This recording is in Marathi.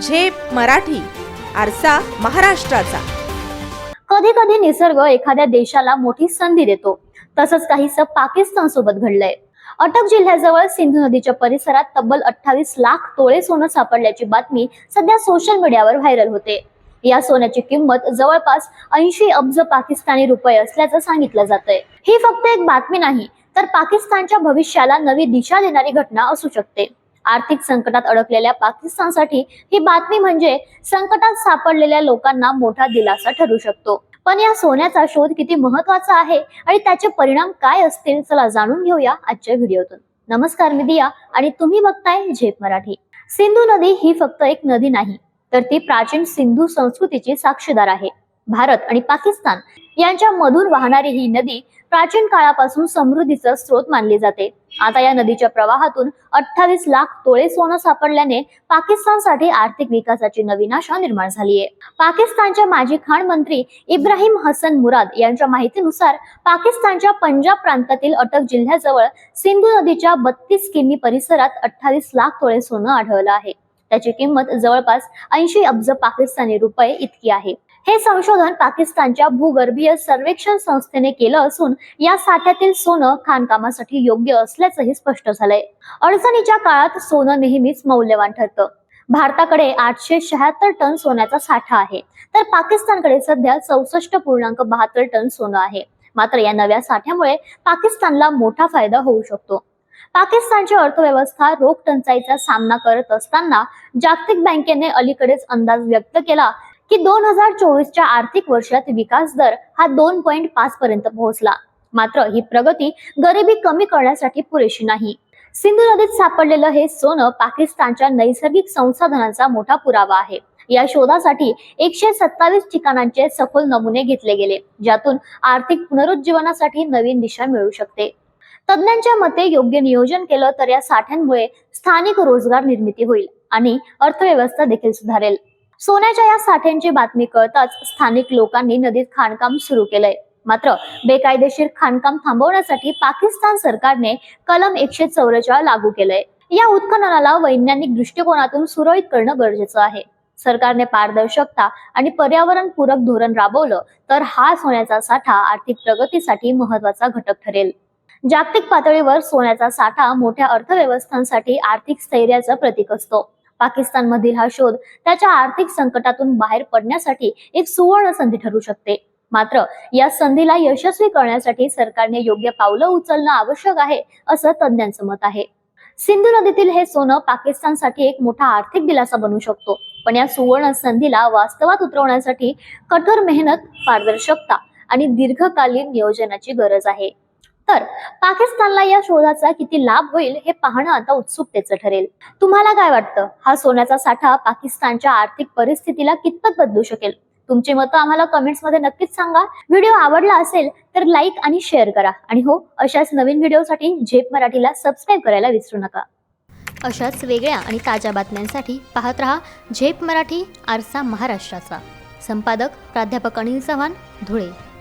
झेप मराठी आरसा महाराष्ट्राचा. कधी कधी निसर्ग एखाद्या देशाला मोठी संधी देतो. तसंच काहीस पाकिस्तान सोबत घडलंय. अटक जिल्ह्याजवळ सिंधू नदीच्या परिसरात तब्बल अठ्ठावीस लाख तोळे सोनं सापडल्याची बातमी सध्या सोशल मीडियावर व्हायरल होते. या सोन्याची किंमत जवळपास ऐंशी अब्ज पाकिस्तानी रुपये असल्याचं सांगितलं जातंय. ही फक्त एक बातमी नाही तर पाकिस्तानच्या भविष्याला नवी दिशा देणारी घटना असू शकते. आर्थिक संकटात अडकलेल्या पाकिस्तानसाठी ही बातमी म्हणजे संकटात सापडलेल्या लोकांना मोठा दिलासा ठरू शकतो. पण या सोन्याचा शोध किती महत्त्वाचा आहे आणि त्याचे परिणाम काय असतील चला जाणून घेऊया आजच्या व्हिडिओतून. नमस्कार मी दिया आणि तुम्ही बघताय झेप मराठी. सिंधू नदी ही फक्त एक नदी नाही तर ती प्राचीन सिंधू संस्कृतीची साक्षीदार आहे. भारत आणि पाकिस्तान यांच्या मधून वाहणारी ही नदी प्राचीन काळापासून समृद्धीचा स्रोत मानली जाते. आता या नदीच्या प्रवाहातून अठ्ठावीस लाख तोळे सोनं सापडल्याने पाकिस्तानसाठी आर्थिक विकासाची नवीन आशा निर्माण झाली आहे पाकिस्तानचे माजी खाण मंत्री इब्राहिम हसन मुराद यांच्या माहितीनुसार पाकिस्तानच्या पंजाब प्रांतातील अटक जिल्ह्याजवळ सिंधू नदीच्या बत्तीस किमी परिसरात अठ्ठावीस लाख तोळे सोनं आढळलं आहे. त्याची किंमत जवळपास ऐंशी अब्ज पाकिस्तानी रुपये इतकी आहे. हे संशोधन पाकिस्तानच्या भूगर्भीय सर्वेक्षण संस्थेने केलं असून या साठ्यातील सोनं खाणकामासाठी योग्य असल्याचंही स्पष्ट झालंय. अडचणीच्या काळात सोनं नेहमीच मौल्यवान ठरतं. भारताकडे आठशे शहात्तर टन सोन्याचा साठा आहे. तर पाकिस्तानकडे सध्या चौसष्ट पूर्णांक बहात्तर टन सोनं आहे. मात्र या नव्या साठ्यामुळे पाकिस्तानला मोठा फायदा होऊ शकतो. पाकिस्तानची अर्थव्यवस्था रोख टंचाईचा सामना करत असताना जागतिक बँकेने अलीकडेच अंदाज व्यक्त केला की दोन हजार चोवीसच्या आर्थिक वर्षात विकास दर हा दोन पॉईंट पाच पर्यंत पोहोचला. मात्र ही प्रगती गरिबी कमी करण्यासाठी पुरेशी नाही. सिंधू नदीत सापडलेलं हे सोनं पाकिस्तानच्या नैसर्गिक संसाधनांचा मोठा पुरावा आहे. या शोधासाठी एकशे सत्तावीस ठिकाणांचे सखोल नमुने घेतले गेले ज्यातून आर्थिक पुनरुज्जीवनासाठी नवीन दिशा मिळू शकते. तज्ज्ञांच्या मते योग्य नियोजन केलं तर या साठ्यांमुळे स्थानिक रोजगार निर्मिती होईल आणि अर्थव्यवस्था देखील सुधारेल. सोन्याच्या या साठ्यांची बातमी कळताच स्थानिक लोकांनी नदीत खाणकाम सुरू केलंय. मात्र बेकायदेशीर खाणकाम थांबवण्यासाठी पाकिस्तान सरकारने कलम एकशे चौवेचाळीस लागू केलंय. या उत्खननाला वैज्ञानिक दृष्टिकोनातून सुरळीत करणं गरजेचं आहे. सरकारने पारदर्शकता आणि पर्यावरण पूरक धोरण राबवलं तर हा सोन्याचा साठा आर्थिक प्रगतीसाठी महत्त्वाचा घटक ठरेल. जागतिक पातळीवर सोन्याचा साठा मोठ्या अर्थव्यवस्थांसाठी आर्थिक स्थैर्याचं प्रतीक असतो. पाकिस्तानमधील हा शोध त्याच्या आर्थिक संकटातून बाहेर पडण्यासाठी एक सुवर्ण संधी ठरू शकते. मात्र या संधीला यशस्वी करण्यासाठी सरकारने योग्य पावलं उचलणं आवश्यक आहे असं तज्ज्ञांचं मत आहे. सिंधू नदीतील हे सोनं पाकिस्तानसाठी एक मोठा आर्थिक दिलासा बनू शकतो पण या सुवर्ण संधीला वास्तवात उतरवण्यासाठी कठोर मेहनत पारदर्शकता आणि दीर्घकालीन नियोजनाची गरज आहे. तर पाकिस्तानला या शोधाचा किती लाभ होईल हे पाहणं आता उत्सुकतेचं ठरेल. तुम्हाला काय वाटतं? हा सोन्याचा साठा पाकिस्तानच्या आर्थिक परिस्थितीला कितपत बदलू शकेल? तुमची मतं आम्हाला कमेंट्समध्ये नक्कीच सांगा. व्हिडिओ आवडला असेल तर लाईक आणि शेअर करा. आणि हो अशाच नवीन व्हिडिओसाठी झेप मराठीला सबस्क्राईब करायला विसरू नका. अशाच वेगळ्या आणि ताज्या बातम्यांसाठी पाहत रहा झेप मराठी आरसा महाराष्ट्राचा. संपादक प्राध्यापक अनिल चव्हाण धुळे.